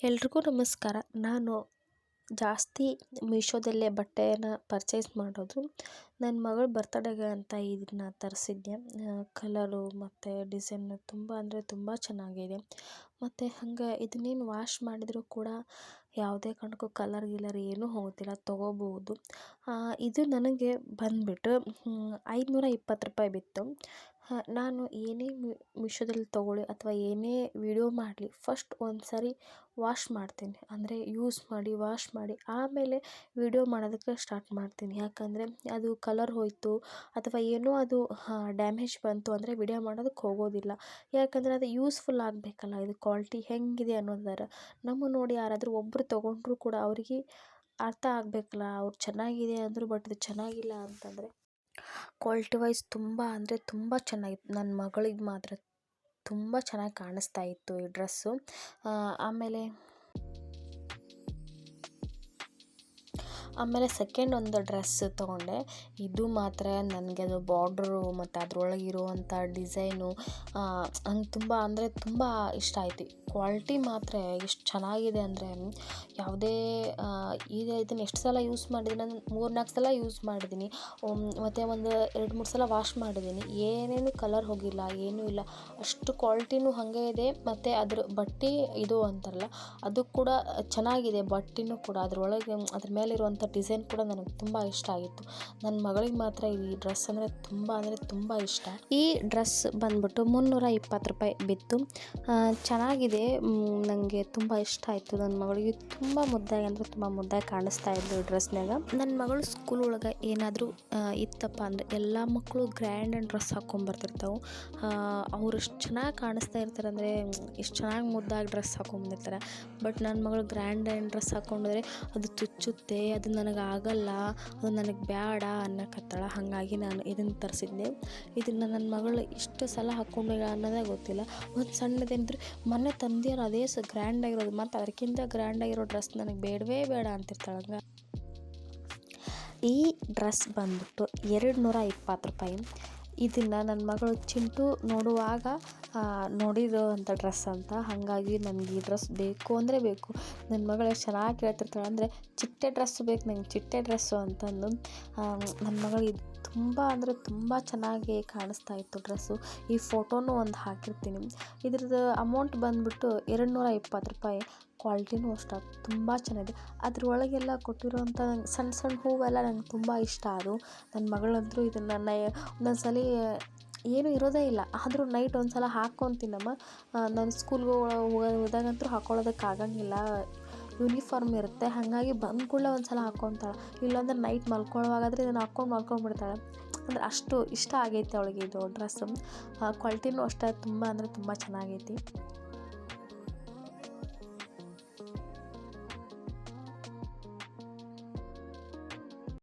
ಎಲ್ರಿಗೂ ನಮಸ್ಕಾರ. ನಾನು ಜಾಸ್ತಿ ಮೀಶೋದಲ್ಲೇ ಬಟ್ಟೆನ ಪರ್ಚೇಸ್ ಮಾಡೋದು. ನನ್ನ ಮಗಳ ಬರ್ತಡೇಗೆ ಅಂತ ಇದನ್ನ ತರಿಸಿದ್ದೆ. ಕಲರು ಮತ್ತು ಡಿಸೈನ್ ತುಂಬ ಅಂದರೆ ತುಂಬ ಚೆನ್ನಾಗಿದೆ. ಮತ್ತು ಹಂಗೆ ಇದನ್ನೇನು ವಾಶ್ ಮಾಡಿದರೂ ಕೂಡ ಯಾವುದೇ ಕಾರಣಕ್ಕೂ ಕಲರ್ ಗಿಲರ್ ಏನೂ ಹೋಗೋದಿಲ್ಲ ತೊಗೋಬೋದು ಇದು ನನಗೆ ಬಂದುಬಿಟ್ಟು ಐದುನೂರ ಇಪ್ಪತ್ತು ರೂಪಾಯಿ ಬಿತ್ತು. ನಾನು ಏನೇ ಮಿಶೋದಲ್ಲಿ ತೊಗೊಳ್ಳಿ ಅಥವಾ ಏನೇ ವಿಡಿಯೋ ಮಾಡಲಿ, ಫಸ್ಟ್ ಒಂದು ಸಾರಿ ವಾಶ್ ಮಾಡ್ತೀನಿ. ಅಂದರೆ ಯೂಸ್ ಮಾಡಿ, ವಾಶ್ ಮಾಡಿ, ಆಮೇಲೆ ವಿಡಿಯೋ ಮಾಡೋದಕ್ಕೆ ಸ್ಟಾರ್ಟ್ ಮಾಡ್ತೀನಿ. ಯಾಕಂದರೆ ಅದು ಕಲರ್ ಹೋಯಿತು ಅಥವಾ ಏನೋ ಅದು ಡ್ಯಾಮೇಜ್ ಬಂತು ಅಂದರೆ ವಿಡಿಯೋ ಮಾಡೋದಕ್ಕೆ ಹೋಗೋದಿಲ್ಲ. ಯಾಕಂದರೆ ಅದು ಯೂಸ್ಫುಲ್ ಆಗಬೇಕಲ್ಲ, ಇದು ಕ್ವಾಲಿಟಿ ಹೇಗಿದೆ ಅನ್ನೋದಾರ. ನಮ್ಮ ನೋಡಿ ಯಾರಾದರೂ ಒಬ್ಬರು ತೊಗೊಂಡ್ರು ಕೂಡ ಅವರಿಗೆ ಅರ್ಥ ಆಗಬೇಕಲ್ಲ, ಅವ್ರು ಚೆನ್ನಾಗಿದೆ ಅಂದರು ಬಟ್ ಇದು ಚೆನ್ನಾಗಿಲ್ಲ ಅಂತಂದರೆ ಕ್ವಾಲಿಟಿ ವೈಸ್ ತುಂಬ ಅಂದರೆ ತುಂಬ ಚೆನ್ನಾಗಿತ್ತು ನನ್ನ ಮಗಳಿಗೆ ಮಾತ್ರ ತುಂಬ ಚೆನ್ನಾಗಿ ಕಾಣಿಸ್ತಾ ಇತ್ತು ಈ ಡ್ರೆಸ್ಸು ಆಮೇಲೆ ಆಮೇಲೆ ಸೆಕೆಂಡ್ ಒಂದು ಡ್ರೆಸ್ ತೊಗೊಂಡೆ. ಇದು ಮಾತ್ರ ನನಗೆ ಅದು ಬಾರ್ಡ್ರು ಮತ್ತು ಅದರೊಳಗಿರುವಂಥ ಡಿಸೈನು ನಂಗೆ ತುಂಬ ಅಂದರೆ ತುಂಬ ಇಷ್ಟ ಆಯ್ತು. ಕ್ವಾಲಿಟಿ ಮಾತ್ರ ಎಷ್ಟು ಚೆನ್ನಾಗಿದೆ ಅಂದರೆ ಯಾವುದೇ ಈಗ ಇದನ್ನು ಎಷ್ಟು ಸಲ ಯೂಸ್ ಮಾಡಿದ್ದೀನಿ ನಾನು ಮೂರು ನಾಲ್ಕು ಸಲ ಯೂಸ್ ಮಾಡಿದ್ದೀನಿ. ಮತ್ತು ಒಂದು ಎರಡು ಮೂರು ಸಲ ವಾಶ್ ಮಾಡಿದ್ದೀನಿ. ಏನೇನು ಕಲರ್ ಹೋಗಿಲ್ಲ, ಏನೂ ಇಲ್ಲ. ಅಷ್ಟು ಕ್ವಾಲಿಟಿನೂ ಹಾಗೆ ಇದೆ. ಮತ್ತು ಅದ್ರ ಬಟ್ಟೆ ಇದು ಅಂತಾರಲ್ಲ, ಅದು ಕೂಡ ಚೆನ್ನಾಗಿದೆ. ಬಟ್ಟೆನೂ ಕೂಡ ಅದರೊಳಗೆ, ಅದ್ರ ಮೇಲಿರುವಂಥ ಡಿಸೈನ್ ಕೂಡ ನನಗೆ ತುಂಬ ಇಷ್ಟ ಆಗಿತ್ತು. ನನ್ನ ಮಗಳಿಗೆ ಮಾತ್ರ ಈ ಡ್ರೆಸ್ ಅಂದರೆ ತುಂಬ ಅಂದರೆ ತುಂಬ ಇಷ್ಟ. ಈ ಡ್ರೆಸ್ ಬಂದ್ಬಿಟ್ಟು ಮುನ್ನೂರ ಇಪ್ಪತ್ತು ರೂಪಾಯಿ ಬಿತ್ತು. ಚೆನ್ನಾಗಿದೆ. ನನಗೆ ತುಂಬ ಇಷ್ಟ ಆಯಿತು. ನನ್ನ ಮಗಳಿಗೆ ತುಂಬ ಮುದ್ದಾಗಿ ಅಂದರೆ ತುಂಬ ಮುದ್ದಾಗಿ ಕಾಣಿಸ್ತಾ ಇದ್ಲು ಡ್ರೆಸ್ನಾಗ ನನ್ನ ಮಗಳು ಸ್ಕೂಲ್ ಒಳಗೆ ಏನಾದರೂ ಇತ್ತಪ್ಪ ಅಂದರೆ ಎಲ್ಲ ಮಕ್ಕಳು ಗ್ರ್ಯಾಂಡ್ ಆ್ಯಂಡ್ ಡ್ರೆಸ್ ಹಾಕ್ಕೊಂಬರ್ತಿರ್ತಾವೆ ಅವ್ರು ಎಷ್ಟು ಚೆನ್ನಾಗಿ ಕಾಣಿಸ್ತಾ ಇರ್ತಾರೆ ಅಂದರೆ, ಎಷ್ಟು ಚೆನ್ನಾಗಿ ಮುದ್ದಾಗಿ ಡ್ರೆಸ್ ಹಾಕ್ಕೊಂಬಂದಿರ್ತಾರೆ ಬಟ್ ನನ್ನ ಮಗಳು ಗ್ರ್ಯಾಂಡ್ ಆ್ಯಂಡ್ ಡ್ರೆಸ್ ಹಾಕ್ಕೊಂಡ್ರೆ ಅದು ಚುಚ್ಚುತ್ತೆ, ಅದು ನನಗೆ ಆಗಲ್ಲ, ಅದು ನನಗೆ ಬೇಡ ಅನ್ನಕತ್ತಾಳ ಹಾಗಾಗಿ ನಾನು ಇದನ್ನು ತರಿಸಿದ್ದೆ. ಇದನ್ನು ನನ್ನ ಮಗಳು ಇಷ್ಟು ಸಲ ಹಾಕ್ಕೊಂಡಿಲ್ಲ ಅನ್ನೋದೇ ಗೊತ್ತಿಲ್ಲ. ಒಂದು ಸಣ್ಣದೇನಿದ್ರು ಮೊನ್ನೆ ತಂದಿಯಾರ ಅದೇ ಸ ಗ್ರ್ಯಾಂಡ್ ಆಗಿರೋದು ಮತ್ತು ಅದಕ್ಕಿಂತ ಗ್ರ್ಯಾಂಡ್ ಆಗಿರೋ ಡ್ರೆಸ್ ನನಗೆ ಬೇಡವೇ ಬೇಡ ಅಂತಿರ್ತಾಳೆ ಹಂಗೆ. ಈ ಡ್ರೆಸ್ ಬಂದ್ಬಿಟ್ಟು ಎರಡು ನೂರ ಇಪ್ಪತ್ತು ರೂಪಾಯಿ. ಇದನ್ನು ನನ್ನ ಮಗಳು ಚಿಂಟು ನೋಡುವಾಗ ನೋಡಿರೋ ಅಂಥ ಡ್ರೆಸ್ ಅಂತ. ಹಾಗಾಗಿ ನನಗೆ ಈ ಡ್ರೆಸ್ ಬೇಕು ಅಂದರೆ ಬೇಕು. ನನ್ನ ಮಗಳು ಚೆನ್ನಾಗಿ ಕೇಳ್ತಿರ್ತಾಳೆ ಅಂದರೆ, ಚಿಟ್ಟೆ ಡ್ರೆಸ್ಸು ಬೇಕು, ನಂಗೆ ಚಿಟ್ಟೆ ಡ್ರೆಸ್ಸು ಅಂತಂದು ನನ್ನ ಮಗಳು ತುಂಬ ಅಂದರೆ ತುಂಬ ಚೆನ್ನಾಗಿ ಕಾಣಿಸ್ತಾ ಇತ್ತು ಡ್ರೆಸ್ಸು ಈ ಫೋಟೋನೂ ಒಂದು ಹಾಕಿರ್ತೀನಿ. ಇದ್ರದ್ದು ಅಮೌಂಟ್ ಬಂದುಬಿಟ್ಟು ಎರಡು ನೂರ ಇಪ್ಪತ್ತು ರೂಪಾಯಿ. ಕ್ವಾಲಿಟಿನೂ ಅಷ್ಟೇ, ತುಂಬ ಚೆನ್ನಾಗಿದೆ. ಅದ್ರೊಳಗೆಲ್ಲ ಕೊಟ್ಟಿರೋಂಥ ಸಣ್ಣ ಸಣ್ಣ ಹೂವೆಲ್ಲ ನಂಗೆ ತುಂಬ ಇಷ್ಟ. ಅದು ನನ್ನ ಮಗಳಂತೂ ಇದನ್ನು ನೈ ಒಂದೊಂದು ಸಲ ಏನೂ ಇರೋದೇ ಇಲ್ಲ. ಆದರೂ ನೈಟ್ ಒಂದು ಸಲ ಹಾಕ್ಕೊತೀನಮ್ಮ ನಾನು ಸ್ಕೂಲ್ಗೆ ಹೋದಾಗಂತೂ ಹಾಕ್ಕೊಳ್ಳೋದಕ್ಕೆ ಆಗಂಗಿಲ್ಲ. ಯೂನಿಫಾರ್ಮ್ ಇರುತ್ತೆ. ಹಾಗಾಗಿ ಬಂದ ಕೂಡಲೇ ಒಂದು ಸಲ ಹಾಕ್ಕೊತಾಳೆ ಇಲ್ಲಾಂದ್ರೆ ನೈಟ್ ಮಲ್ಕೊಳ್ಳುವಾಗಾದ್ರೆ ಇದನ್ನು ಹಾಕ್ಕೊಂಡು ಮಲ್ಕೊಂಡ್ಬಿಡ್ತಾಳೆ ಅಂದ್ರೆ ಅಷ್ಟು ಇಷ್ಟ ಆಗೈತೆ ಅವಳಿಗೆ ಇದು ಡ್ರೆಸ್ಸು. ಕ್ವಾಲಿಟಿನೂ ಅಷ್ಟೇ, ತುಂಬ ಅಂದರೆ ತುಂಬ ಚೆನ್ನಾಗೈತಿ.